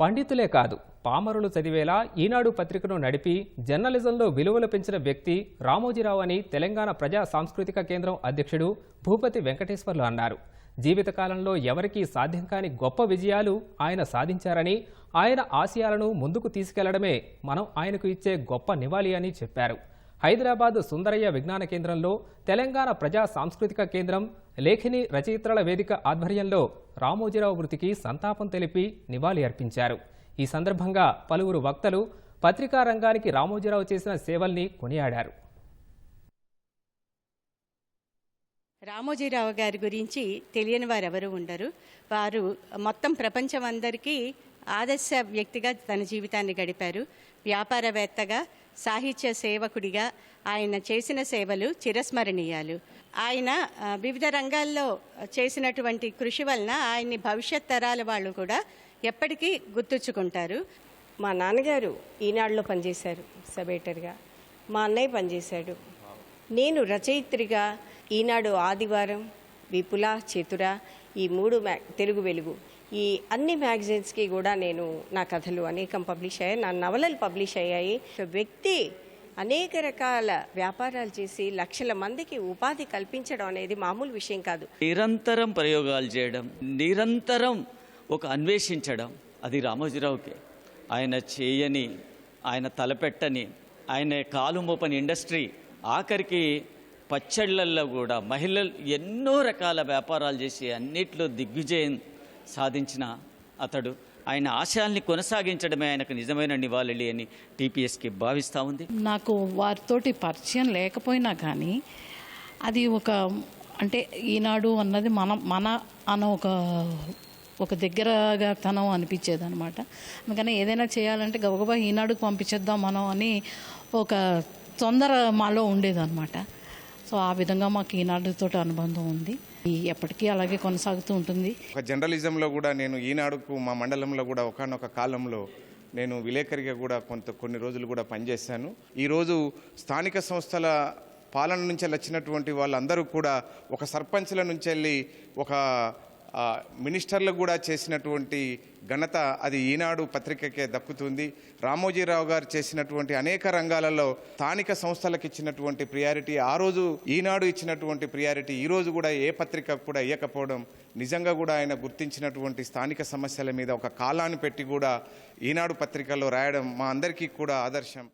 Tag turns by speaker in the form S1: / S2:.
S1: పండితులే కాదు పామరులు చదివేలా ఈనాడు పత్రికను నడిపి జర్నలిజంలో విలువలు పెంచిన వ్యక్తి రామోజీరావు అని తెలంగాణ ప్రజా సాంస్కృతిక కేంద్రం అధ్యక్షుడు భూపతి వెంకటేశ్వర్లు అన్నారు. జీవితకాలంలో ఎవరికీ సాధ్యం కాని గొప్ప విజయాలు ఆయన సాధించారని ఆయన ఆశయాలను ముందుకు తీసుకెళ్ళడమే మనం ఆయనకు ఇచ్చే గొప్ప నివాళి అని చెప్పారు. హైదరాబాద్ సుందరయ్య విజ్ఞాన కేంద్రంలో తెలంగాణ ప్రజా సాంస్కృతిక కేంద్రం లేఖిని రచయిత్రల వేదిక ఆధ్వర్యంలో రామోజీరావు మృతికి సంతాపం తెలిపి నివాళి అర్పించారు. ఈ సందర్భంగా పలువురు వక్తలు పత్రికా రంగానికి రామోజీరావు చేసిన సేవల్ని కొనియాడారు.
S2: రామోజీరావు గారి గురించి తెలియని వారు ఎవరు ఉండరు. వారు మొత్తం ప్రపంచం అందరికీ ఆదర్శ వ్యక్తిగా తన జీవితాన్ని గడిపారు. వ్యాపారవేత్తగా సాహిత్య సేవకుడిగా ఆయన చేసిన సేవలు చిరస్మరణీయాలు. ఆయన వివిధ రంగాల్లో చేసినటువంటి కృషి వలన ఆయన్ని భవిష్యత్ తరాల వాళ్ళు కూడా ఎప్పటికీ గుర్తుంచుకుంటారు.
S3: మా నాన్నగారు ఈనాడులో పనిచేశారు సబేటర్గా మా అన్నయ్య పనిచేశాడు. నేను రచయిత్రిగా ఈనాడు ఆదివారం విపుల చతుర ఈ మూడు తెలుగు వెలుగు. ఈ అన్ని మ్యాగజైన్స్కి కూడా నేను నా కథలు అనేకం పబ్లిష్ అయ్యాయి. నా నవలలు పబ్లిష్ అయ్యాయి. వ్యక్తి అనేక రకాల వ్యాపారాలు చేసి లక్షల మందికి ఉపాధి కల్పించడం అనేది మామూలు విషయం కాదు.
S4: నిరంతరం ప్రయోగాలు చేయడం నిరంతరం ఒక అన్వేషించడం అది రామోజీరావుకి. ఆయన చేయని ఆయన తలపెట్టని ఆయన కాలు మోపని ఇండస్ట్రీ ఆఖరికి పచ్చళ్ళల్లో కూడా మహిళలు ఎన్నో రకాల వ్యాపారాలు చేసి అన్నిట్లో దిగ్విజయం సాధించిన అతడు. ఆయన ఆశయాల్ని కొనసాగించడమే ఆయనకు నిజమైన నివాళి అని టీపీఎస్కి భావిస్తూ ఉంది.
S5: నాకు వారితోటి పరిచయం లేకపోయినా కానీ అది ఒక అంటే ఈనాడు అన్నది మన మన అన్న ఒక ఒక దగ్గరగా తనం అనిపించేది అనమాట అందుకని ఏదైనా చేయాలంటే గబగబా ఈనాడుకు పంపించేద్దాం మనం అని ఒక తొందర మాలో ఉండేదన్నమాట. సో ఆ విధంగా మాకు ఈనాడుతో అనుబంధం ఉంది. ఎప్పటికీ అలాగే కొనసాగుతూ ఉంటుంది.
S6: ఒక జర్నలిజంలో కూడా నేను ఈనాడుకు మా మండలంలో కూడా ఒకనొక కాలంలో నేను విలేకరిగా కూడా కొంత కొన్ని రోజులు కూడా పనిచేశాను. ఈరోజు స్థానిక సంస్థల పాలన నుంచి వచ్చినటువంటి వాళ్ళందరూ కూడా ఒక సర్పంచ్ల నుంచి వెళ్ళి ఒక మినిస్టర్లు కూడా చేసినటువంటి ఘనత అది ఈనాడు పత్రికకే దక్కుతుంది. రామోజీరావు గారు చేసినటువంటి అనేక రంగాలలో స్థానిక సంస్థలకు ఇచ్చినటువంటి ప్రియారిటీ ఆ రోజు ఈనాడు ఇచ్చినటువంటి ప్రియారిటీ ఈ రోజు కూడా ఏ పత్రిక కూడా ఇవ్వకపోవడం నిజంగా కూడా ఆయన గుర్తించినటువంటి స్థానిక సమస్యల మీద ఒక కాలాన్ని పెట్టి కూడా ఈనాడు పత్రికలో రాయడం మా అందరికీ కూడా ఆదర్శం.